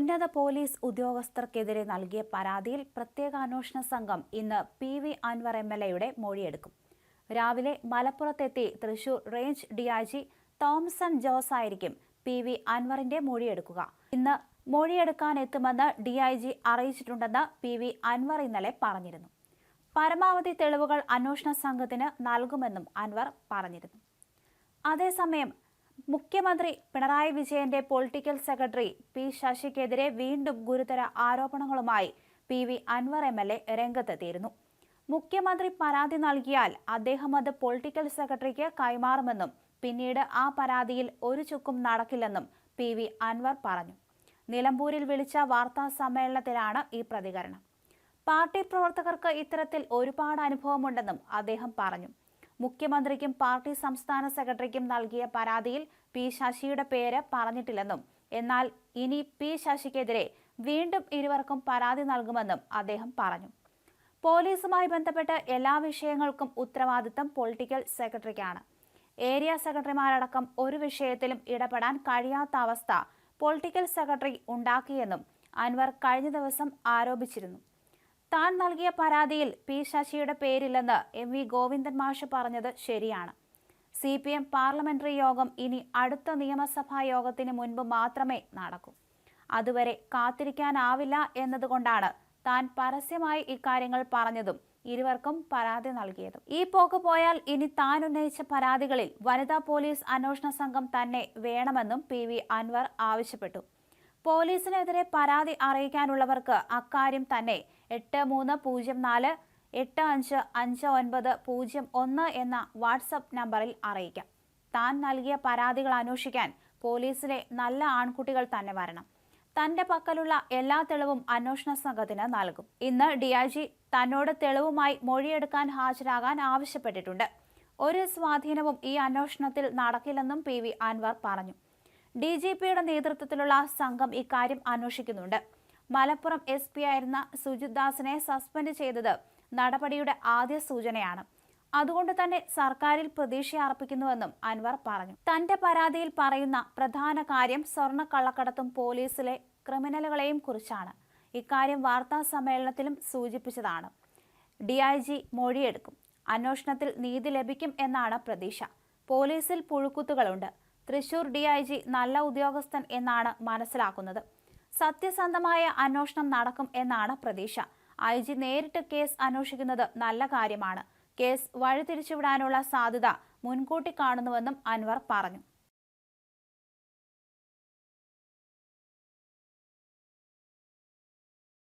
ഉന്നത പോലീസ് ഉദ്യോഗസ്ഥർക്കെതിരെ നൽകിയ പരാതിയിൽ പ്രത്യേക അന്വേഷണ സംഘം ഇന്ന് P V Anvar M L എയുടെ മൊഴിയെടുക്കും. രാവിലെ മലപ്പുറത്തെത്തി Thrissur range DIG Thomson Jose ആയിരിക്കും പി വി അൻവറിന്റെ മൊഴിയെടുക്കുക. ഇന്ന് മൊഴിയെടുക്കാൻ എത്തുമെന്ന് ഡിഐജി അറിയിച്ചിട്ടുണ്ടെന്ന് പി വി അൻവർ ഇന്നലെ പറഞ്ഞിരുന്നു. പരമാവധി തെളിവുകൾ അന്വേഷണ സംഘത്തിന് നൽകുമെന്നും അൻവർ പറഞ്ഞിരുന്നു. അതേസമയം മുഖ്യമന്ത്രി പിണറായി വിജയന്റെ പൊളിറ്റിക്കൽ സെക്രട്ടറി പി ശശിക്കെതിരെ വീണ്ടും ഗുരുതര ആരോപണങ്ങളുമായി P V Anvar M L A രംഗത്തെത്തിയിരുന്നു. മുഖ്യമന്ത്രി പരാതി നൽകിയാൽ അദ്ദേഹം അത് പൊളിറ്റിക്കൽ സെക്രട്ടറിക്ക് കൈമാറുമെന്നും പിന്നീട് ആ പരാതിയിൽ ഒരു ചുക്കും നടക്കില്ലെന്നും പി വി അൻവർ പറഞ്ഞു. നിലമ്പൂരിൽ വിളിച്ച വാർത്താ സമ്മേളനത്തിലാണ് ഈ പ്രതികരണം. പാർട്ടി പ്രവർത്തകർക്ക് ഇത്തരത്തിൽ ഒരുപാട് അനുഭവമുണ്ടെന്നും അദ്ദേഹം പറഞ്ഞു. മുഖ്യമന്ത്രിക്കും പാർട്ടി സംസ്ഥാന സെക്രട്ടറിക്കും നൽകിയ പരാതിയിൽ പി ശശിയുടെ പേര് പറഞ്ഞിട്ടില്ലെന്നും എന്നാൽ ഇനി പി ശശിക്കെതിരെ വീണ്ടും ഇരുവർക്കും പരാതി നൽകുമെന്നും അദ്ദേഹം പറഞ്ഞു. പോലീസുമായി ബന്ധപ്പെട്ട് എല്ലാ വിഷയങ്ങൾക്കും ഉത്തരവാദിത്തം പൊളിറ്റിക്കൽ സെക്രട്ടറിക്കാണ്. ഏരിയ സെക്രട്ടറിമാരടക്കം ഒരു വിഷയത്തിലും ഇടപെടാൻ കഴിയാത്ത അവസ്ഥ പൊളിറ്റിക്കൽ സെക്രട്ടറി ഉണ്ടാക്കിയെന്നും അൻവർ കഴിഞ്ഞ ദിവസം ആരോപിച്ചിരുന്നു. താൻ നൽകിയ പരാതിയിൽ പി ശശിയുടെ പേരില്ലെന്ന് എം വി ഗോവിന്ദൻ മാഷ് പറഞ്ഞത് ശരിയാണ്. സി പി എം പാർലമെന്ററി യോഗം ഇനി അടുത്ത നിയമസഭാ യോഗത്തിന് മുൻപ് മാത്രമേ നടക്കൂ. അതുവരെ കാത്തിരിക്കാനാവില്ല എന്നതുകൊണ്ടാണ് താൻ പരസ്യമായി ഇക്കാര്യങ്ങൾ പറഞ്ഞതും ഇരുവർക്കും പരാതി നൽകിയതും. ഈ പോക്ക് പോയാൽ ഇനി താൻ ഉന്നയിച്ച പരാതികളിൽ വനിതാ പോലീസ് അന്വേഷണ സംഘം തന്നെ വേണമെന്നും പി വി അൻവർ ആവശ്യപ്പെട്ടു. പോലീസിനെതിരെ പരാതി അറിയിക്കാനുള്ളവർക്ക് അക്കാര്യം തന്നെ എട്ട് മൂന്ന് പൂജ്യം നാല് എട്ട് അഞ്ച് അഞ്ച് ഒൻപത് പൂജ്യം ഒന്ന് എന്ന വാട്സപ്പ് നമ്പറിൽ അറിയിക്കാം. താൻ നൽകിയ പരാതികൾ അന്വേഷിക്കാൻ പോലീസിലെ നല്ല ആൺകുട്ടികൾ തന്നെ വരണം. തന്റെ പക്കലുള്ള എല്ലാ തെളിവും അന്വേഷണ സംഘത്തിന് നൽകും. ഇന്ന് ഡിഐജി തന്നോട് തെളിവുമായി മൊഴിയെടുക്കാൻ ഹാജരാകാൻ ആവശ്യപ്പെട്ടിട്ടുണ്ട്. ഒരു സ്വാധീനവും ഈ അന്വേഷണത്തിൽ നടക്കില്ലെന്നും പി വി അൻവർ പറഞ്ഞു. ഡി ജി പിയുടെ നേതൃത്വത്തിലുള്ള സംഘം ഇക്കാര്യം അന്വേഷിക്കുന്നുണ്ട്. മലപ്പുറം എസ് പി ആയിരുന്ന സുജിത് ദാസിനെ സസ്പെൻഡ് ചെയ്തത് നടപടിയുടെ ആദ്യ സൂചനയാണ്. അതുകൊണ്ട് തന്നെ സർക്കാരിൽ പ്രതീക്ഷ അർപ്പിക്കുന്നുവെന്നും അൻവർ പറഞ്ഞു. തന്റെ പരാതിയിൽ പറയുന്ന പ്രധാന കാര്യം സ്വർണ കള്ളക്കടത്തും പോലീസിലെ ക്രിമിനലുകളെയും കുറിച്ചാണ്. ഇക്കാര്യം വാർത്താ സമ്മേളനത്തിലും സൂചിപ്പിച്ചതാണ്. ഡി ഐ ജി മൊഴിയെടുക്കും. അന്വേഷണത്തിൽ നീതി ലഭിക്കും എന്നാണ് പ്രതീക്ഷ. പോലീസിൽ പുഴുക്കുത്തുകളുണ്ട്. തൃശൂർ ഡി ഐ ജി നല്ല ഉദ്യോഗസ്ഥൻ എന്നാണ് മനസ്സിലാക്കുന്നത്. സത്യസന്ധമായ അന്വേഷണം നടക്കും എന്നാണ് പ്രതീക്ഷ. ഐ ജി നേരിട്ട് കേസ് അന്വേഷിക്കുന്നത് നല്ല കാര്യമാണ്. കേസ് വഴിതിരിച്ചുവിടാനുള്ള സാധ്യത മുൻകൂട്ടി കാണുന്നുവെന്നും അൻവർ പറഞ്ഞു.